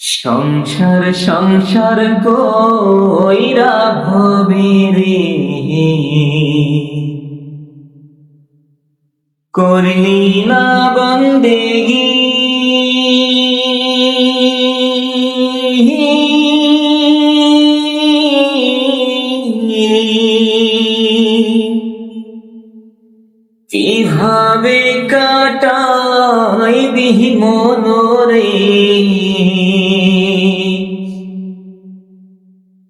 সংসার সংসার কইরা ভবে রে। করলি না বন্দেগি। কীভাবে কাটাই দিহি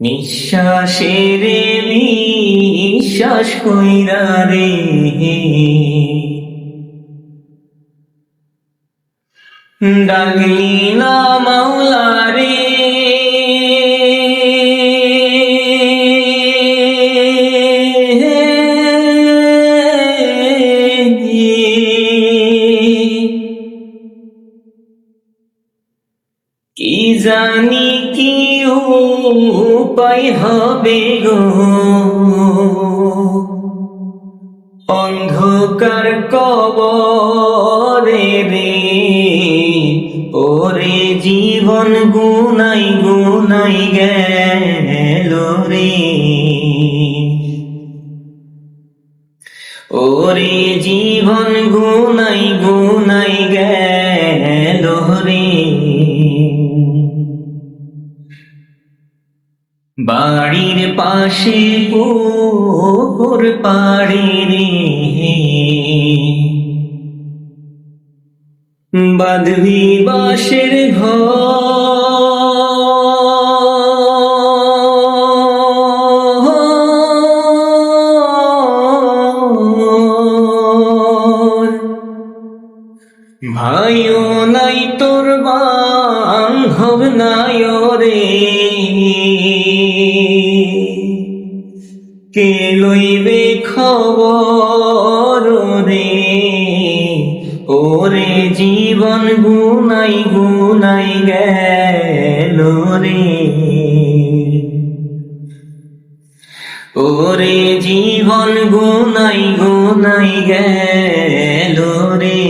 নিঃশ্বাসের নিঃশ্বাস কইরা রে। ডাকলি না মাওলা রে। কি জানি কি উপায় হবে গো। অন্ধকার কবরে রে, ওরে জীবন গুনাই গুনাই গেল রে। ওরে জীবন গুনাই গুনাই গেল বাড়ির পাশে পুকুর পাড়ি রে বাঁধবি ঘর। ভাইও নাই তোর বান্ধব নাই রে কে লইবে খবর রে? ওরে জীবন গুনাই গুনাই গেল রে। ওরে জীবন গুনাই গুনাই গেল রে।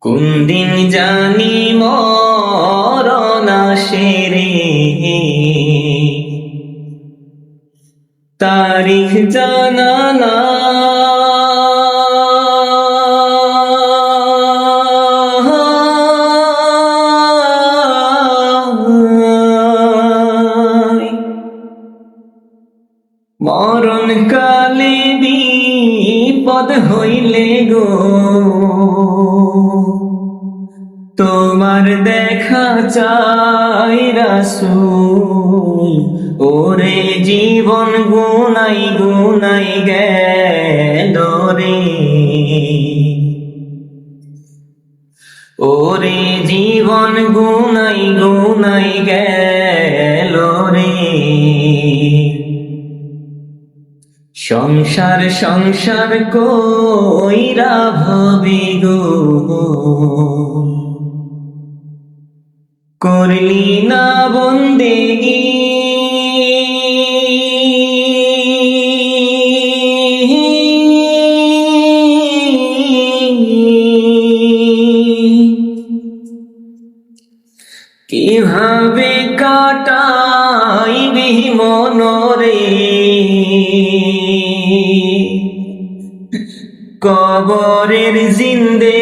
কোন দিন জানি মরণ আসে তারিখ জানা না। মরণ কালে বিপদ হইলে গো। তোমার দেখা চাই রাসূল। ওরে জীবন গুনাই গুনাই গেল রে। ওরে জীবন গুনাই গুনাই গেল রে। সংসার সংসার কইরা ভবি গো। করলি না বন্দেগি। কীভাবে কাটাইবি মনরে? কবরের জিন্দে